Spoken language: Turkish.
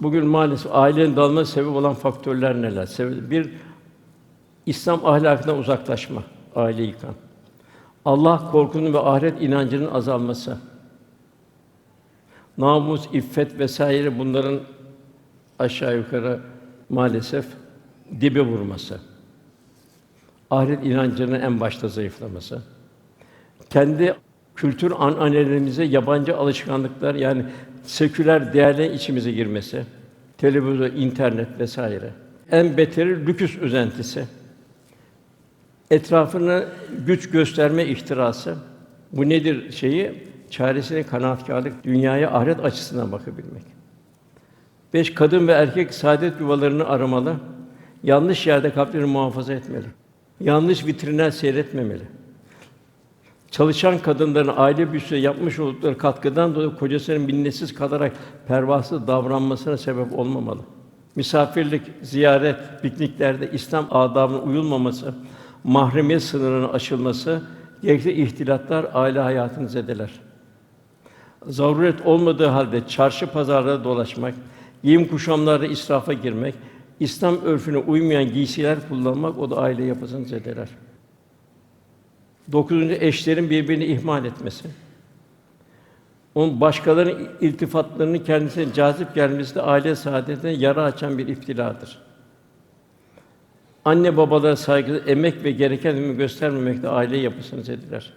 Bugün maalesef ailenin dağılmasına sebep olan faktörler neler? Bir İslam ahlakından uzaklaşma, aile yıkan. Allah korkunun ve ahiret inancının azalması. Namus, iffet vesaire bunların aşağı yukarı maalesef dibe vurması. Ahiret inancının en başta zayıflaması. Kendi kültür ananelerimize yabancı alışkanlıklar yani seküler değerlerin içimize girmesi, televizyon, internet vesaire. En beteri lüküs özentisi. Etrafını güç gösterme ihtirası. Bu nedir şeyi? Çaresine kanaatkârlık, dünyaya ahiret açısından bakabilmek. Beş, kadın ve erkek saadet yuvalarını aramalı. Yanlış yerde kalplerini muhafaza etmeli. Yanlış vitrinler seyretmemeli. Çalışan kadınların aile büyüsüne yapmış oldukları katkıdan dolayı kocasının minnetsiz kalarak pervasız davranmasına sebep olmamalı. Misafirlik, ziyaret, pikniklerde İslam adabına uyulmaması, mahremiyet sınırının aşılması, gerekli ihtilatlar aile hayatını zedeler. Zaruret olmadığı halde çarşı pazarlarda dolaşmak, giyim kuşamlarda israfa girmek, İslam örfüne uymayan giysiler kullanmak o da aile yapısını zedeler. Dokuzuncu eşlerin birbirini ihmal etmesi. Onun başkalarının iltifatlarının kendisine cazip gelmesi de aile saadetine yara açan bir iftiladır. Anne babalara saygı, emek ve gereken ilmi göstermemek de aile yapısını zediler.